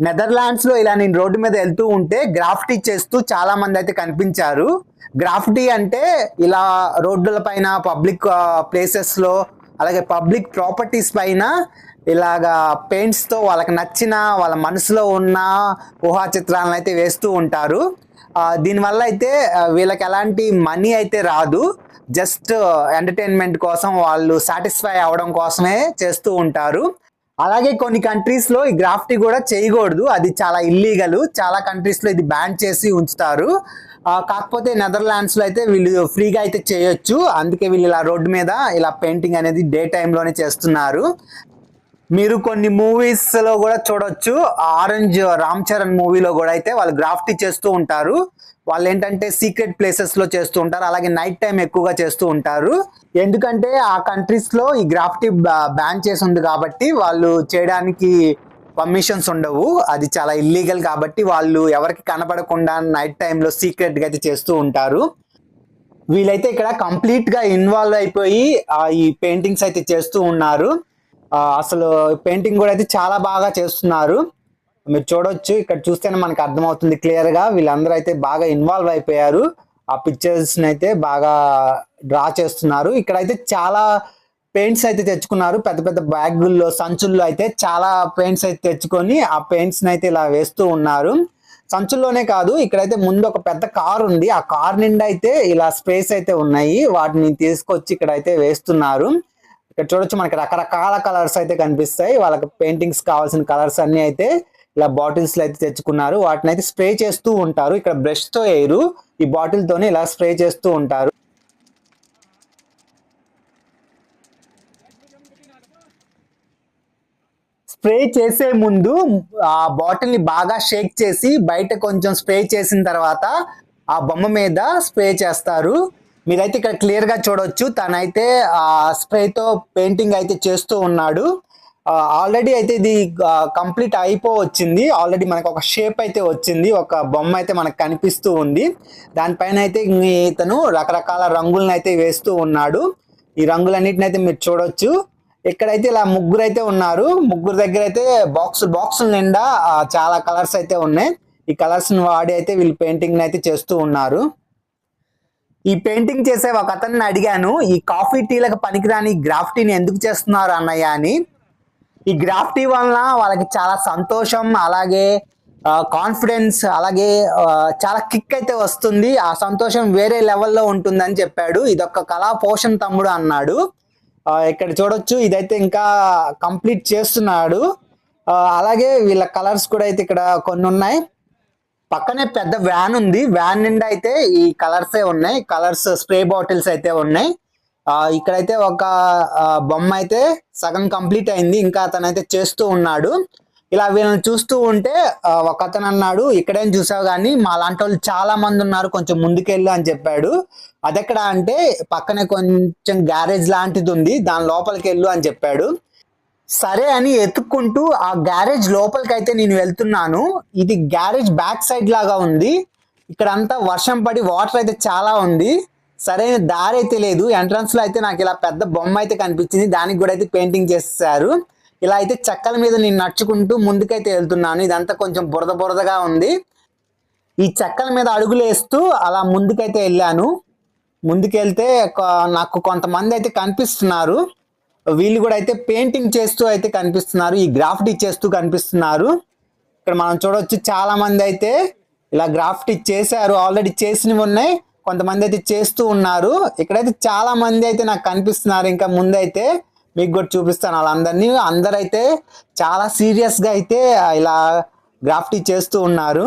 నెదర్లాండ్స్లో ఇలా నేను రోడ్డు మీద వెళ్తూ ఉంటే గ్రాఫ్టీ చేస్తూ చాలా మంది అయితే కనిపించారు. గ్రాఫ్టీ అంటే ఇలా రోడ్ల పైన పబ్లిక్ ప్లేసెస్లో అలాగే పబ్లిక్ ప్రాపర్టీస్ పైన ఇలాగా పెయింట్స్తో వాళ్ళకి నచ్చిన వాళ్ళ మనసులో ఉన్న ఊహా చిత్రాలను అయితే వేస్తూ ఉంటారు. దీనివల్ల అయితే వీళ్ళకి ఎలాంటి మనీ అయితే రాదు. జస్ట్ ఎంటర్టైన్మెంట్ కోసం వాళ్ళు సాటిస్ఫై అవడం కోసమే చేస్తూ ఉంటారు. అలాగే కొన్ని కంట్రీస్లో ఈ గ్రాఫ్టీ కూడా చేయకూడదు. అది చాలా ఇల్లీగల్ చాలా కంట్రీస్లో ఇది బ్యాన్ చేసి ఉంచుతారు. కాకపోతే నెదర్లాండ్స్లో అయితే వీళ్ళు ఫ్రీగా అయితే చేయొచ్చు. అందుకే వీళ్ళు ఇలా రోడ్డు మీద ఇలా పెయింటింగ్ అనేది డే టైంలోనే చేస్తున్నారు. మీరు కొన్ని మూవీస్లో కూడా చూడొచ్చు. ఆరెంజ్ రామ్ చరణ్ మూవీలో కూడా అయితే వాళ్ళు గ్రాఫ్టీ చేస్తూ ఉంటారు. వాళ్ళు ఏంటంటే సీక్రెట్ ప్లేసెస్లో చేస్తూ ఉంటారు. అలాగే నైట్ టైం ఎక్కువగా చేస్తూ ఉంటారు. ఎందుకంటే ఆ కంట్రీస్లో ఈ గ్రాఫ్టీ బ్యాన్ చేసి ఉంది కాబట్టి వాళ్ళు చేయడానికి పర్మిషన్స్ ఉండవు. అది చాలా ఇల్లీగల్ కాబట్టి వాళ్ళు ఎవరికి కనపడకుండా నైట్ టైంలో సీక్రెట్గా అయితే చేస్తూ ఉంటారు. వీళ్ళైతే ఇక్కడ కంప్లీట్గా ఇన్వాల్వ్ అయిపోయి ఈ పెయింటింగ్స్ అయితే చేస్తూ ఉన్నారు. అసలు పెయింటింగ్ కూడా అయితే చాలా బాగా చేస్తున్నారు. మీరు చూడొచ్చు ఇక్కడ చూస్తేనే మనకు అర్థమవుతుంది క్లియర్గా. వీళ్ళందరూ అయితే బాగా ఇన్వాల్వ్ అయిపోయారు. ఆ పిక్చర్స్ అయితే బాగా డ్రా చేస్తున్నారు. ఇక్కడ అయితే చాలా పెయింట్స్ అయితే తెచ్చుకున్నారు. పెద్ద పెద్ద బ్యాగుల్లో సంచుల్లో అయితే చాలా పెయింట్స్ అయితే తెచ్చుకొని ఆ పెయింట్స్ అయితే ఇలా వేస్తూ ఉన్నారు. సంచుల్లోనే కాదు ఇక్కడైతే ముందు ఒక పెద్ద కార్ ఉంది. ఆ కార్ నిండా అయితే ఇలా స్పేస్ అయితే ఉన్నాయి. వాటిని తీసుకొచ్చి ఇక్కడ అయితే వేస్తున్నారు. ఇక్కడ చూడొచ్చు మనకి రకరకాల కలర్స్ అయితే కనిపిస్తాయి. వాళ్ళకి పెయింటింగ్స్ కావాల్సిన కలర్స్ అన్ని అయితే ఇలా బాటిల్స్లో అయితే తెచ్చుకున్నారు. వాటిని అయితే స్ప్రే చేస్తూ ఉంటారు. ఇక్కడ బ్రష్తో వేయరు ఈ బాటిల్ తోనే ఇలా స్ప్రే చేస్తూ ఉంటారు. స్ప్రే చేసే ముందు ఆ బాటిల్ని బాగా షేక్ చేసి బయట కొంచెం స్ప్రే చేసిన తర్వాత ఆ బొమ్మ మీద స్ప్రే చేస్తారు. మీరైతే ఇక్కడ క్లియర్గా చూడొచ్చు. తనైతే ఆ స్ప్రేతో పెయింటింగ్ అయితే చేస్తూ ఉన్నాడు. ఆల్రెడీ అయితే ఇది కంప్లీట్ అయిపో వచ్చింది ఆల్రెడీ మనకు ఒక షేప్ అయితే వచ్చింది. ఒక బొమ్మ అయితే మనకు కనిపిస్తూ ఉంది. దానిపైన అయితే ఇతను రకరకాల రంగులను అయితే వేస్తూ ఉన్నాడు. ఈ రంగులన్నిటిని అయితే మీరు చూడొచ్చు. ఇక్కడైతే ఇలా ముగ్గురు అయితే ఉన్నారు. ముగ్గురు దగ్గర అయితే బాక్స్ బాక్సుల నిండా చాలా కలర్స్ అయితే ఉన్నాయి. ఈ కలర్స్ని వాడి అయితే వీళ్ళు పెయింటింగ్ అయితే చేస్తూ ఉన్నారు. ఈ పెయింటింగ్ చేసే ఒక అతన్ని అడిగాను ఈ కాఫీ టీలకు పనికిరాని గ్రాఫ్టీని ఎందుకు చేస్తున్నారు అన్నయ్య? అని. ఈ గ్రాఫ్టీ వలన వాళ్ళకి చాలా సంతోషం అలాగే కాన్ఫిడెన్స్ అలాగే చాలా కిక్ అయితే వస్తుంది. ఆ సంతోషం వేరే లెవెల్లో ఉంటుందని చెప్పాడు. ఇదొక కళా పోషణ తమ్ముడు అన్నాడు. ఇక్కడ చూడొచ్చు ఇదైతే ఇంకా కంప్లీట్ చేస్తున్నాడు. అలాగే వీళ్ళ కలర్స్ కూడా అయితే ఇక్కడ కొన్ని ఉన్నాయి పక్కనే పెద్ద వ్యాన్ ఉంది. వ్యాన్ నిండా అయితే ఈ కలర్సే ఉన్నాయి. కలర్స్ స్ప్రే బాటిల్స్ అయితే ఉన్నాయి. ఆ ఇక్కడైతే ఒక బొమ్మ అయితే సగం కంప్లీట్ అయింది. ఇంకా అతను అయితే చేస్తూ ఉన్నాడు. ఇలా వీళ్ళని చూస్తూ ఉంటే ఒక అతను అన్నాడు ఇక్కడేం చూసావు కానీ మా లాంటి వాళ్ళు చాలా మంది ఉన్నారు. కొంచెం ముందుకెళ్ళు అని చెప్పాడు. అదెక్కడ అంటే పక్కనే కొంచెం గ్యారేజ్ లాంటిది ఉంది. దాని లోపలికి వెళ్ళు అని చెప్పాడు. సరే అని ఎత్తుక్కుంటూ ఆ గ్యారేజ్ లోపలికి అయితే నేను వెళ్తున్నాను. ఇది గ్యారేజ్ బ్యాక్ సైడ్ లాగా ఉంది. ఇక్కడ అంతా వర్షం పడి వాటర్ అయితే చాలా ఉంది. సరైన దారి అయితే లేదు. ఎంట్రన్స్లో అయితే నాకు ఇలా పెద్ద బొమ్మ అయితే కనిపించింది. దానికి కూడా అయితే పెయింటింగ్ చేస్తారు ఇలా అయితే చెక్కల మీద నేను నడుచుకుంటూ ముందుకైతే వెళ్తున్నాను. ఇదంతా కొంచెం బురద బురదగా ఉంది. ఈ చెక్కల మీద అడుగులు వేస్తూ అలా ముందుకైతే వెళ్ళాను. ముందుకెళ్తే నాకు కొంతమంది అయితే కనిపిస్తున్నారు. వీళ్ళు కూడా అయితే పెయింటింగ్ చేస్తూ అయితే కనిపిస్తున్నారు ఈ గ్రాఫ్ట్ చేస్తూ కనిపిస్తున్నారు. ఇక్కడ మనం చూడవచ్చు చాలా మంది అయితే ఇలా గ్రాఫ్ట్ చేశారు ఆల్రెడీ చేసినవి ఉన్నాయి కొంతమంది అయితే చేస్తూ ఉన్నారు. ఇక్కడైతే చాలా మంది అయితే నాకు కనిపిస్తున్నారు ఇంకా ముందైతే మీకు కూడా చూపిస్తాను వాళ్ళందరినీ. అందరైతే చాలా సీరియస్గా అయితే ఇలా గ్రాఫ్టీ చేస్తూ ఉన్నారు.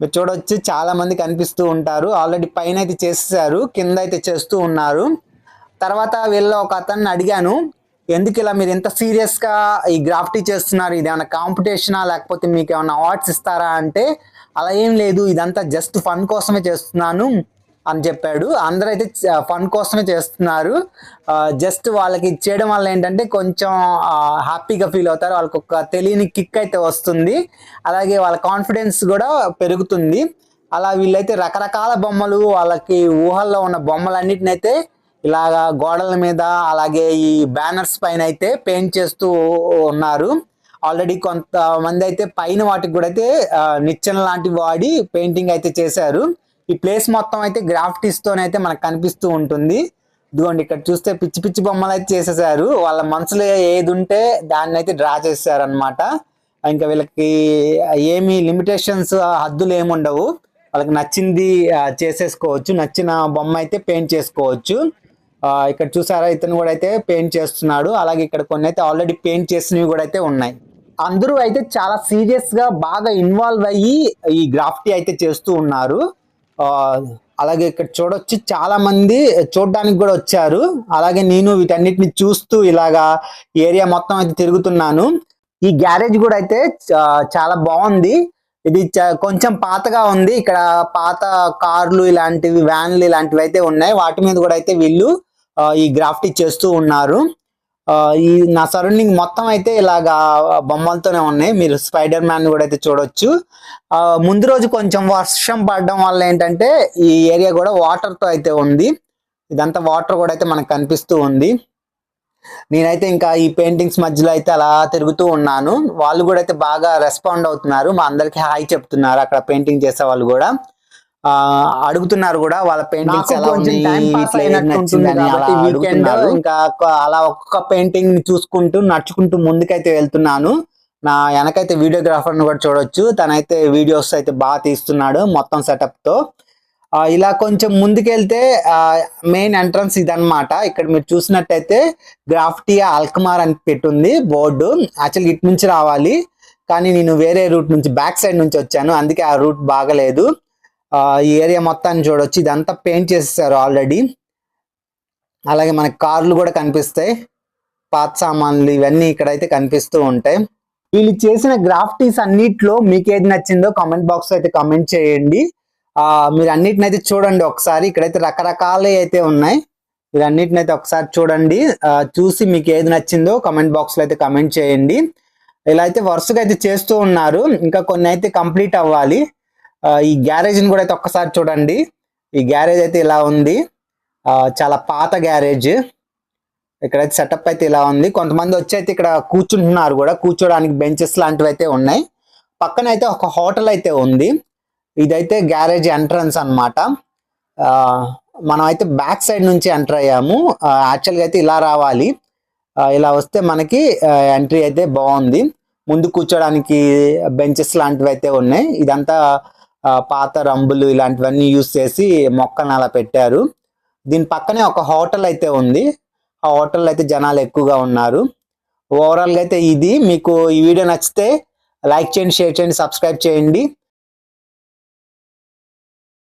మీరు చూడొచ్చు చాలా మంది కనిపిస్తూ ఉంటారు ఆల్రెడీ పైన అయితే చేసేసారు కింద అయితే చేస్తూ ఉన్నారు. తర్వాత వీళ్ళ ఒక అతన్ని అడిగాను ఎందుకు ఇలా మీరు ఎంత సీరియస్గా ఈ గ్రాఫ్టీ చేస్తున్నారు? ఇది ఏమైనా కాంపిటీషనా? లేకపోతే మీకు ఏమైనా అవార్డ్స్ ఇస్తారా? అంటే అలా ఏం లేదు ఇదంతా జస్ట్ ఫన్ కోసమే చేస్తున్నాను అని చెప్పాడు. అందరూ అయితే ఫన్ కోసమే చేస్తున్నారు. జస్ట్ వాళ్ళకి చేయడం వల్ల ఏంటంటే కొంచెం హ్యాపీగా ఫీల్ అవుతారు. వాళ్ళకి ఒక తెలియని కిక్ అయితే వస్తుంది. అలాగే వాళ్ళ కాన్ఫిడెన్స్ కూడా పెరుగుతుంది. అలా వీళ్ళైతే రకరకాల బొమ్మలు వాళ్ళకి ఊహల్లో ఉన్న బొమ్మలన్నిటిని అయితే ఇలాగా గోడల మీద అలాగే ఈ బ్యానర్స్ పైన అయితే పెయింట్ చేస్తూ ఉన్నారు. ఆల్రెడీ కొంతమంది అయితే పైన వాటికి కూడా అయితే నిచ్చెన లాంటివి వాడి పెయింటింగ్ అయితే చేశారు. ఈ ప్లేస్ మొత్తం అయితే గ్రాఫ్టిస్ అయితే మనకు కనిపిస్తూ ఉంటుంది. ఇదిగోండి ఇక్కడ చూస్తే పిచ్చి పిచ్చి బొమ్మలు అయితే చేసేసారు. వాళ్ళ మనసులో ఏది ఉంటే దాన్ని అయితే డ్రా చేశారు ఇంకా వీళ్ళకి ఏమి లిమిటేషన్స్ హద్దులు ఏమి ఉండవు. వాళ్ళకి నచ్చింది చేసేసుకోవచ్చు. నచ్చిన బొమ్మ అయితే పెయింట్ చేసుకోవచ్చు. ఇక్కడ చూసారా? ఇతను కూడా అయితే పెయింట్ చేస్తున్నాడు. అలాగే ఇక్కడ కొన్ని అయితే ఆల్రెడీ పెయింట్ చేసినవి కూడా అయితే ఉన్నాయి. అందరూ అయితే చాలా సీరియస్గా బాగా ఇన్వాల్వ్ అయ్యి ఈ గ్రాఫ్టీ అయితే చేస్తూ ఉన్నారు. ఆ, అలాగే ఇక్కడ చూడొచ్చు చాలా మంది చూడడానికి కూడా వచ్చారు. అలాగే నేను వీటన్నిటిని చూస్తూ ఇలాగా ఏరియా మొత్తం అయితే తిరుగుతున్నాను. ఈ గ్యారేజ్ కూడా అయితే చాలా బాగుంది. ఇది కొంచెం పాతగా ఉంది. ఇక్కడ పాత కార్లు ఇలాంటివి వ్యాన్లు ఇలాంటివి అయితే ఉన్నాయి. వాటి మీద కూడా అయితే వీళ్ళు ఈ గ్రాఫ్టీ చేస్తూ ఉన్నారు. ఆ, ఈ నా సరౌండింగ్ మొత్తం అయితే ఇలాగా బొమ్మలతోనే ఉన్నాయి. మీరు స్పైడర్ మ్యాన్ కూడా అయితే చూడొచ్చు. ముందు రోజు కొంచెం వర్షం పడడం వల్ల ఏంటంటే ఈ ఏరియా కూడా వాటర్తో అయితే ఉంది. ఇదంతా వాటర్ కూడా అయితే మనకు కనిపిస్తూ ఉంది. నేనైతే ఇంకా ఈ పెయింటింగ్స్ మధ్యలో అయితే అలా తిరుగుతూ ఉన్నాను. వాళ్ళు కూడా అయితే బాగా రెస్పాండ్ అవుతున్నారు. మా అందరికి హాయ్ చెప్తున్నారు. అక్కడ పెయింటింగ్ చేసే వాళ్ళు కూడా. అడుగుతున్నారు కూడా వాళ్ళ పెయింటింగ్స్ ఎలా ఉన్నాయి ఇంకా అలా ఒక్కొక్క పెయింటింగ్ చూసుకుంటూ నడుచుకుంటూ ముందుకైతే వెళ్తున్నాను. నా వెనకైతే వీడియోగ్రాఫర్ని కూడా చూడొచ్చు. తనైతే వీడియోస్ అయితే బాగా తీస్తున్నాడు మొత్తం సెటప్తో. ఆ, ఇలా కొంచెం ముందుకెళ్తే మెయిన్ ఎంట్రన్స్ ఇదన్నమాట. ఇక్కడ మీరు చూసినట్టయితే గ్రాఫ్టియా అల్కమార్ అని పెట్టుంది బోర్డు. యాక్చువల్గా ఇటు నుంచి రావాలి. కానీ నేను వేరే రూట్ నుంచి బ్యాక్ సైడ్ నుంచి వచ్చాను. అందుకే ఆ రూట్ బాగలేదు. ఈ ఏరియా మొత్తాన్ని చూడొచ్చు. ఇదంతా పెయింట్ చేసేసారు ఆల్రెడీ. అలాగే మనకి కార్లు కూడా కనిపిస్తాయి. పాత సామాన్లు ఇవన్నీ ఇక్కడైతే కనిపిస్తూ ఉంటాయి. వీళ్ళు చేసిన గ్రాఫ్టీస్ అన్నిట్లో మీకు ఏది నచ్చిందో కామెంట్ బాక్స్ అయితే కామెంట్ చేయండి. మీరు అన్నిటిని అయితే చూడండి ఒకసారి. ఇక్కడైతే రకరకాలే అయితే ఉన్నాయి. మీరు అన్నిటిని అయితే ఒకసారి చూడండి. చూసి మీకు ఏది నచ్చిందో కామెంట్ బాక్స్లో అయితే కమెంట్ చేయండి. ఇలా అయితే వరుసగా అయితే చేస్తూ ఉన్నారు. ఇంకా కొన్ని అయితే కంప్లీట్ అవ్వాలి. ఈ గ్యారేజ్ని కూడా అయితే ఒక్కసారి చూడండి. ఈ గ్యారేజ్ అయితే ఇలా ఉంది. చాలా పాత గ్యారేజ్. ఇక్కడైతే సెటప్ అయితే ఇలా ఉంది. కొంతమంది వచ్చి అయితే ఇక్కడ కూర్చుంటున్నారు కూడా. కూర్చోడానికి బెంచెస్ లాంటివి అయితే ఉన్నాయి. పక్కన అయితే ఒక హోటల్ అయితే ఉంది. ఇదైతే గ్యారేజ్ ఎంట్రన్స్ అన్నమాట. మనం అయితే బ్యాక్ సైడ్ నుంచి ఎంటర్ అయ్యాము. యాక్చువల్గా అయితే ఇలా రావాలి. ఇలా వస్తే మనకి ఎంట్రీ అయితే బాగుంది. ముందు కూర్చోడానికి బెంచెస్ లాంటివి అయితే ఉన్నాయి. ఇదంతా పాత రంబులు ఇలాంటివన్నీ యూస్ చేసి మొక్కను అలా పెట్టారు. దీని పక్కనే ఒక హోటల్ అయితే ఉంది. ఆ హోటల్ అయితే జనాలు ఎక్కువగా ఉన్నారు. ఓవరాల్గా అయితే ఇది. మీకు ఈ వీడియో నచ్చితే లైక్ చేయండి షేర్ చేయండి సబ్స్క్రైబ్ చేయండి.